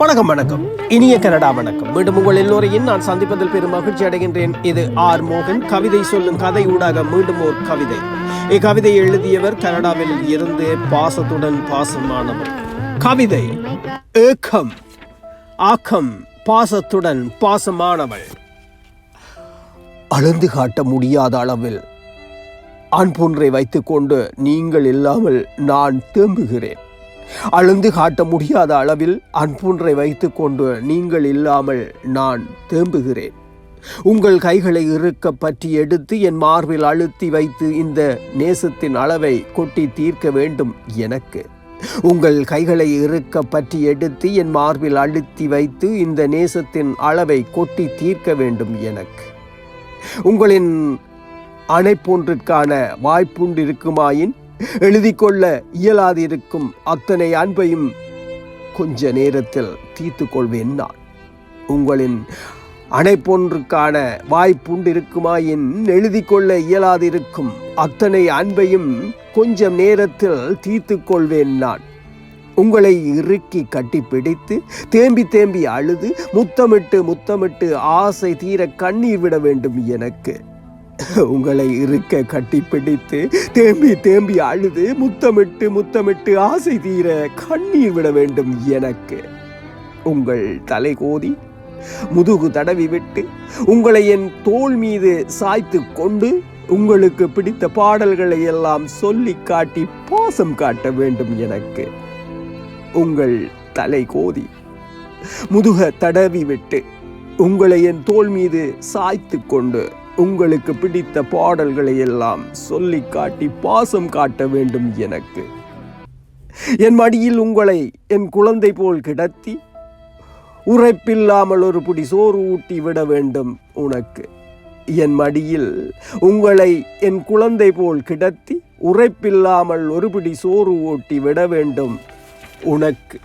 வணக்கம் வணக்கம். இனிய கனடா வணக்கம். மீண்டும் உங்கள் எல்லோரையும் நான் சந்திப்பதில் பெரும் மகிழ்ச்சி அடைகின்றேன். இது ஆர் மோகன். கவிதை சொல்லும் கதை ஊடாக மீண்டும் ஒரு கவிதை. இக்கவிதை எழுதியவர் கனடாவில் இருந்து பாசத்துடன் பாசமானவர். கவிதை ஏக்கம் ஆக்கம் பாசத்துடன் பாசமானவள். அளந்து காட்ட முடியாத அளவில் அன்பொன்றை வைத்துக்கொண்டு நீங்கள் இல்லாமல் நான் தேம்புகிறேன். அழுந்து காட்ட முடியாத அளவில் அன்பொன்றை வைத்துக்கொண்டு நீங்கள் இல்லாமல் நான் தேம்புகிறேன். உங்கள் கைகளை இறுக்க பற்றி எடுத்து என் மார்பில் அழுத்தி வைத்து இந்த நேசத்தின் அளவை கொட்டி தீர்க்க வேண்டும் எனக்கு. உங்கள் கைகளை இறுக்க பற்றி எடுத்து என் மார்பில் அழுத்தி வைத்து இந்த நேசத்தின் அளவை கொட்டி தீர்க்க வேண்டும் எனக்கு. உங்களின் அணைப்பொன்றிற்கான வாய்ப்புண்டிருக்குமாயின்? எழுதி கொள்ள இயலாதிருக்கும் அத்தனை அன்பையும் கொஞ்ச நேரத்தில் தீர்த்து கொள்வேன் நான். உங்களின் அணைப்பொன்றுக்கான வாய்ப்புண்டு இருக்குமாயின் எழுதி கொள்ள இயலாதிருக்கும் அத்தனை அன்பையும் கொஞ்சம் நேரத்தில் தீர்த்து கொள்வேன் நான். உங்களை இறுக்கி கட்டிப்பிடித்து தேம்பி தேம்பி அழுது முத்தமிட்டு முத்தமிட்டு ஆசை தீர கண்ணீர் விட வேண்டும் எனக்கு. உங்களை இருக்க கட்டிப்பிடித்து தேம்பி தேம்பி அழுது முத்தமிட்டு முத்தமிட்டு ஆசை தீர கண்ணீர் விட வேண்டும் எனக்கு. உங்கள் தலை கோதி முதுகு தடவி விட்டு உங்களை என் தோல் மீது சாய்த்து கொண்டு உங்களுக்கு பிடித்த பாடல்களை எல்லாம் சொல்லி காட்டி பாசம் காட்ட வேண்டும் எனக்கு. உங்கள் தலை கோதி முதுக தடவி விட்டு உங்களை என் தோள் மீது சாய்த்து கொண்டு உங்களுக்கு பிடித்த பாடல்களை எல்லாம் சொல்லி காட்டி பாசம் காட்ட வேண்டும் எனக்கு. என் மடியில் உங்களை என் குழந்தை போல் கிடத்தி உரைப்பில்லாமல் ஒரு புடி சோறு ஊட்டி விட வேண்டும் உனக்கு. என் மடியில் உங்களை என் குழந்தை போல் கிடத்தி உரைப்பில்லாமல் ஒரு பிடி சோறு ஊட்டி விட வேண்டும் உனக்கு.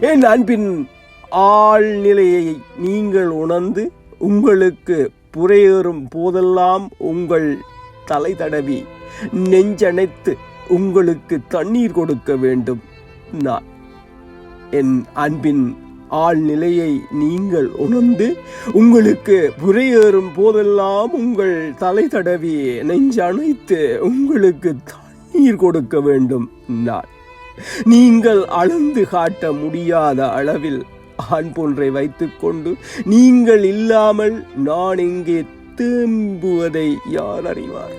என் அன்பின் ஆழ்நிலையை நீங்கள் உணர்ந்து உங்களுக்கு புறையேறும் போதெல்லாம் உங்கள் தலை தடவி நெஞ்சணைத்து உங்களுக்கு தண்ணீர் கொடுக்க வேண்டும். நான் என் அன்பின் ஆழ்நிலையை நீங்கள் உணர்ந்து உங்களுக்கு புறையேறும் போதெல்லாம் உங்கள் தலை தடவி நெஞ்சணைத்து உங்களுக்கு தண்ணீர் கொடுக்க வேண்டும். நான் நீங்கள் அளந்து காட்ட முடியாத அளவில் அன்பொன்றை வைத்துக்கொண்டு நீங்கள் இல்லாமல் நான் இங்கே திரும்புவதை யார் அறிவார்?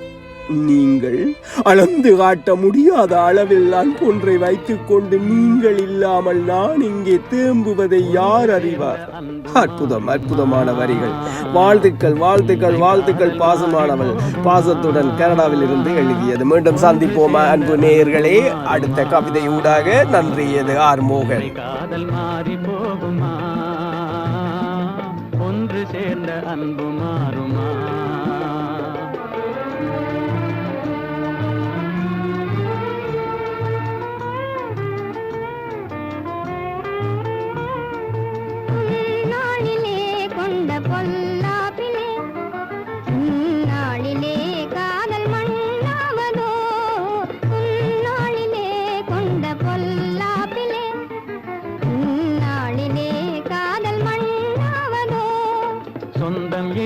நீங்கள் அளந்து காட்ட முடியாத அளவில் அன்பொன்றை வைத்துக்கொண்டு நீங்கள் இல்லாமல் நான் இங்கே திரும்புவதை யார் அறிவார்? அற்புதம் அற்புதமான வரிகள். வாழ்த்துக்கள் வாழ்த்துக்கள் வாழ்த்துக்கள் பாசமானவள். பாசத்துடன் கனடாவில் இருந்து எழுதியது. மீண்டும் சந்திப்போம் அன்பு நேயர்களே. அடுத்த கவிதை ஊடாக நன்றி இது ஆர் மோகன்? காதல் மாறி போகுமா? ஒன்று சேர்ந்த அன்புமா?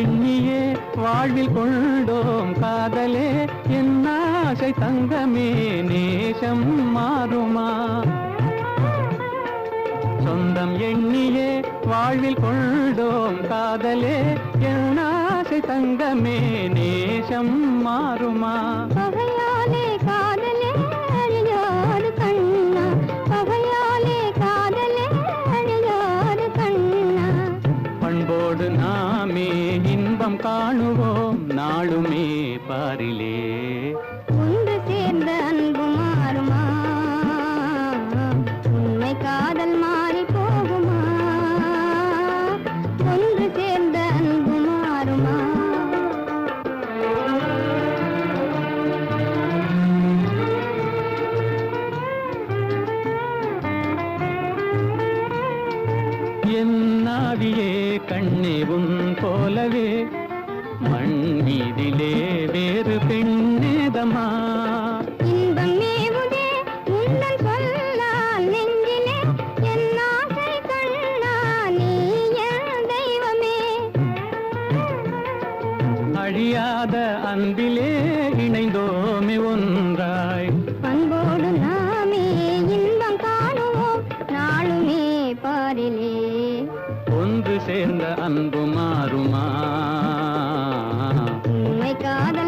எண்ணியே வாழ்வில் கொண்டோம் காதலே. என் ஆசை தங்கமே நேசம் மாறுமா? சொந்தம் எண்ணியே வாழ்வில் கொண்டோம் காதலே. என் ஆசை தங்கமே நேசம் மாறுமா? பாரிலே ஒன்று சேர்ந்த அன்பு மாறுமா? உண்மை காதல் மாறி போகுமா? ஒன்று சேர்ந்த அன்பு மாறுமா? என் நாவியே கண்ணே உன் போலவே. மண்ணிதிலே வேறு பெண்ணேதமா? அழியாத அன்பிலே இணைந்தோமே ஒன்றாய். அன்போடு நாமே இன்பம் காணுவோம் நாளுமே பாரிலே. ஒன்று சேர்ந்த அன்பு மாறுமா? కాదా?